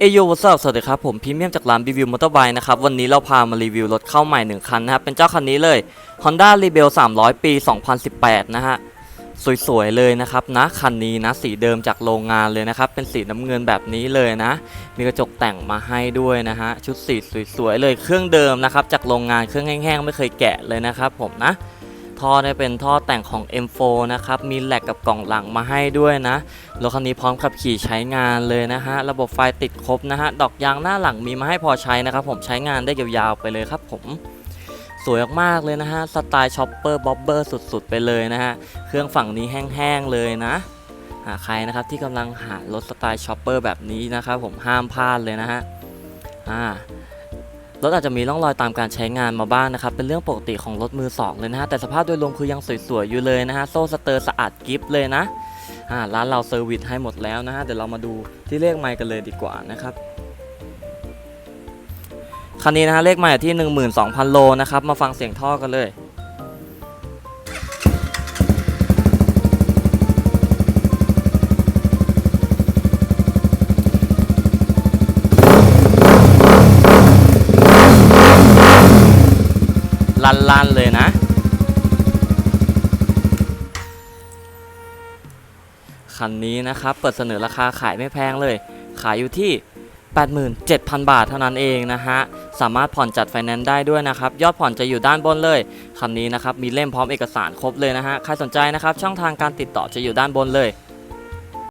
เอโยวัสดุสวัสดีครับ ผมพรีเมียมจากร้านรีวิวมอเตอร์ไบค์นะครับ วันนี้เราพามารีวิวรถเข้าใหม่ 1 คันนะครับ เป็นเจ้าคันนี้เลย Honda Rebel 300 ปี 2018 นะฮะ สวย ๆ เลยนะครับนะ คันนี้นะ สีเดิมจากโรงงานเลยนะครับ เป็นสีน้ำเงินแบบนี้เลยนะ มีกระจกแต่งมาให้ด้วยนะฮะ ชุดสีสวย ๆ เลยเครื่องเดิมนะครับ จากโรงงานเครื่องแห้งๆ ไม่เคยแกะเลยนะครับผมนะ ท่อได้เป็นท่อแต่งของ M4 นะครับ มีแหลกกับกล่องหลังมาให้ด้วยนะ รถคันนี้พร้อมขับขี่ใช้งานเลยนะฮะ ระบบไฟติดครบนะฮะ ดอกยางหน้าหลังมีมาให้พอใช้นะครับผม ใช้งานได้ยาวๆไปเลยครับผมสวยมากๆเลยนะฮะ สไตล์ช็อปเปอร์บ๊อบเบอร์สุดๆ ไปเลยนะฮะ เครื่องฝั่งนี้แห้งๆเลยนะ หาใครนะครับที่กำลังหารถสไตล์ช็อปเปอร์แบบนี้นะครับผมห้ามพลาดเลยนะฮะ อ่า รถอาจจะมีร่องรอยตามการใช้งานมาบ้างนะครับ เป็นเรื่องปกติของรถมือสองเลยนะฮะ แต่สภาพโดยรวมคือยังสวยๆอยู่เลยนะฮะ โซ่สเตอร์สะอาดกิฟเลยนะอ่าร้านเราเซอร์วิสให้หมดแล้วนะฮะ เดี๋ยวเรามาดูที่เลขไมค์กันเลยดีกว่านะครับคันนี้นะฮะเลขไมค์ที่ 12,000 โลนะครับ มาฟังเสียงท่อกันเลย ลั่นๆเลยนะ คันนี้นะครับ เปิดเสนอราคาขายไม่แพงเลย ขายอยู่ที่ 87,000 บาทเท่านั้นเองนะฮะ สามารถผ่อนจัดไฟแนนซ์ได้ด้วยนะครับ ยอดผ่อนจะอยู่ด้านบนเลย คันนี้นะครับ มีเล่มพร้อมเอกสารครบเลยนะฮะ ใครสนใจนะครับ ช่องทางการติดต่อจะอยู่ด้านบนเลย